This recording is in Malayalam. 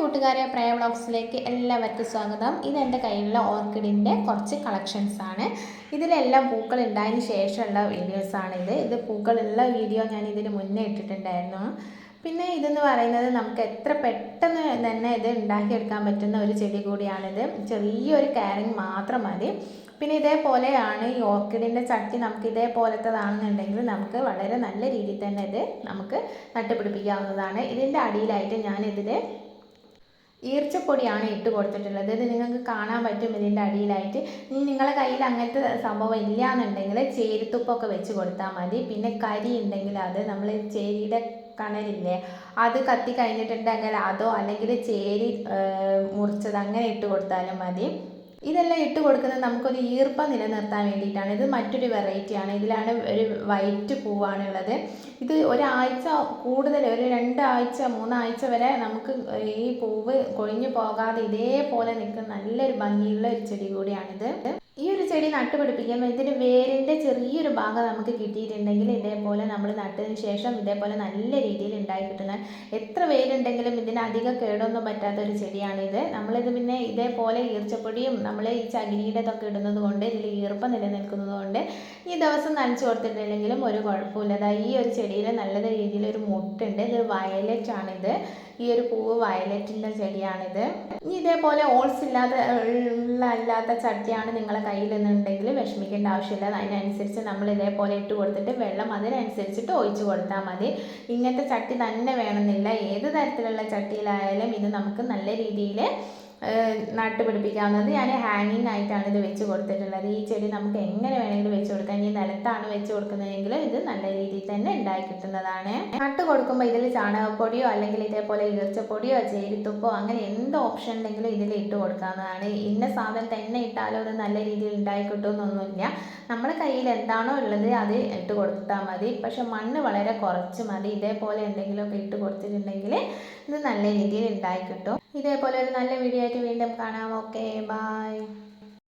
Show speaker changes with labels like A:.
A: കൂട്ടുകാരെ പ്രയ വ്ളോഗ്സിലേക്ക് എല്ലാവർക്കും സ്വാഗതം. ഇത് എന്റെ കയ്യിലുള്ള ഓർക്കിഡിന്റെ കുറച്ച് കളക്ഷൻസ് ആണ്. ഇതിലെല്ലാം പൂക്കൾ ഉണ്ടായതിന് ശേഷമുള്ള വീഡിയോസാണിത് ഇത്. പൂക്കളുള്ള വീഡിയോ ഞാൻ ഇതിന് മുന്നേ ഇട്ടിട്ടുണ്ടായിരുന്നു. പിന്നെ ഇതെന്ന് പറയുന്നത് നമുക്ക് എത്ര പെട്ടെന്ന് തന്നെ ഇത് ഉണ്ടാക്കിയെടുക്കാൻ പറ്റുന്ന ഒരു ചെടി കൂടിയാണിത്. ചെറിയൊരു കെയറിങ് മാത്രം മതി. പിന്നെ ഇതേപോലെയാണ് ഈ ഓർക്കിഡിന്റെ ചട്ടി നമുക്ക് ഇതേപോലത്തതാണെന്നുണ്ടെങ്കിൽ നമുക്ക് വളരെ നല്ല രീതിയിൽ തന്നെ ഇത് നമുക്ക് നട്ടുപിടിപ്പിക്കാവുന്നതാണ്. ഇതിന്റെ അടിയിലായിട്ട് ഞാനിതിൽ ഈർച്ചപ്പൊടിയാണ് ഇട്ട് കൊടുത്തിട്ടുള്ളത്. ഇത് നിങ്ങൾക്ക് കാണാൻ പറ്റും ഇതിന്റെ അടിയിലായിട്ട്. ഇനി നിങ്ങളെ കയ്യിൽ അങ്ങനത്തെ സംഭവം ഇല്ല എന്നുണ്ടെങ്കിൽ ചേരിത്തുപ്പൊക്കെ വെച്ച് കൊടുത്താൽ മതി. പിന്നെ കരി ഉണ്ടെങ്കിൽ അത് നമ്മൾ ചേരിയുടെ കണലില്ലേ അത് കത്തി കഴിഞ്ഞിട്ടുണ്ടെങ്കിൽ അതോ അല്ലെങ്കിൽ ചേരി മുറിച്ചത് അങ്ങനെ ഇട്ട് കൊടുത്താലും മതി. ഇതെല്ലാം ഇട്ട് കൊടുക്കുന്നത് നമുക്കൊരു ഈർപ്പം നിലനിർത്താൻ വേണ്ടിയിട്ടാണ്. ഇത് മറ്റൊരു വെറൈറ്റിയാണ് ഇതിലാണ് ഒരു വൈറ്റ് പൂവാണുള്ളത്. ഇത് ഒരാഴ്ച കൂടുതൽ ഒരു രണ്ടാഴ്ച മൂന്നാഴ്ച വരെ നമുക്ക് ഈ പൂവ് കൊഴിഞ്ഞു പോകാതെ ഇതേപോലെ നിൽക്കുന്ന നല്ലൊരു ഭംഗിയുള്ള ഒരു ചെടി കൂടിയാണിത്. ഈ ഒരു ചെടി നട്ടുപിടിപ്പിക്കുമ്പോൾ ഇതിന് വേരിന്റെ ചെറിയൊരു ഭാഗം നമുക്ക് കിട്ടിയിട്ടുണ്ടെങ്കിൽ ഇതേപോലെ നമ്മൾ നട്ടതിന് ശേഷം ഇതേപോലെ നല്ല രീതിയിൽ ഉണ്ടായി കിട്ടുന്ന എത്ര വേരുണ്ടെങ്കിലും ഇതിന് അധികം കേടൊന്നും പറ്റാത്ത ഒരു ചെടിയാണിത്. നമ്മളിത് പിന്നെ ഇതേപോലെ ഈർച്ചപ്പൊടിയും നമ്മൾ ഈ ചകിരിയുടെ ഇതൊക്കെ ഇടുന്നത് കൊണ്ട് ഇതിൽ ഈർപ്പം നിലനിൽക്കുന്നത് കൊണ്ട് ഈ ദിവസം നനച്ചു കൊടുത്തിട്ടില്ലെങ്കിലും ഒരു കുഴപ്പമില്ല. അതാ ഈ ഒരു ചെടിയിൽ നല്ല രീതിയിൽ ഒരു മുട്ടുണ്ട്. ഇത് വയലറ്റ് ആണിത് ഈ ഒരു പൂവ് വയലറ്റിന്റെ ചെടിയാണിത്. ഇനി ഇതേപോലെ ഓൾസ് ഇല്ലാതെ ഉള്ള അല്ലാത്ത ചട്ടിയാണ് നിങ്ങളെ കയ്യിൽ നിന്നുണ്ടെങ്കിൽ വിഷമിക്കേണ്ട ആവശ്യമില്ല. അതിനനുസരിച്ച് നമ്മൾ ഇതേപോലെ ഇട്ട് കൊടുത്തിട്ട് വെള്ളം അതിനനുസരിച്ചിട്ട് ഒഴിച്ച് കൊടുത്താൽ മതി. ഇങ്ങനത്തെ ചട്ടി തന്നെ വേണമെന്നില്ല. ഏത് തരത്തിലുള്ള ചട്ടിയിലായാലും ഇത് നമുക്ക് നല്ല രീതിയിൽ നട്ടുപിടിപ്പിക്കാവുന്നത് ഞാൻ ഹാങ്ങിങ് ആയിട്ടാണ് ഇത് വെച്ച് കൊടുത്തിട്ടുള്ളത്. ഈ ചെടി നമുക്ക് എങ്ങനെ വേണമെങ്കിലും വെച്ച് കൊടുക്കാം. ഇനി നിലത്താണ് വെച്ച് കൊടുക്കുന്നതെങ്കിൽ ഇത് നല്ല രീതിയിൽ തന്നെ ഉണ്ടായി കിട്ടുന്നതാണ്. നട്ട് കൊടുക്കുമ്പോൾ ഇതിൽ ചാണകപ്പൊടിയോ അല്ലെങ്കിൽ ഇതേപോലെ ഇറച്ചപ്പൊടിയോ ചേരിത്തുപ്പോ അങ്ങനെ എന്ത് ഓപ്ഷൻ ഉണ്ടെങ്കിലും ഇതിൽ ഇട്ട് കൊടുക്കാവുന്നതാണ്. ഇന്ന സാധനം തന്നെ ഇട്ടാലോ അത് നല്ല രീതിയിൽ ഉണ്ടായി കിട്ടുമെന്നൊന്നുമില്ല. നമ്മുടെ കയ്യിൽ എന്താണോ ഉള്ളത് അത് ഇട്ട് കൊടുത്താൽ മതി. പക്ഷെ മണ്ണ് വളരെ കുറച്ച് മതി. ഇതേപോലെ എന്തെങ്കിലുമൊക്കെ ഇട്ട് കൊടുത്തിട്ടുണ്ടെങ്കിൽ ഇത് നല്ല രീതിയിൽ ഉണ്ടായി കിട്ടും. ഇതേപോലെ ഒരു നല്ല വീഡിയോ ആയിട്ട് വീണ്ടും കാണാം. Okay bye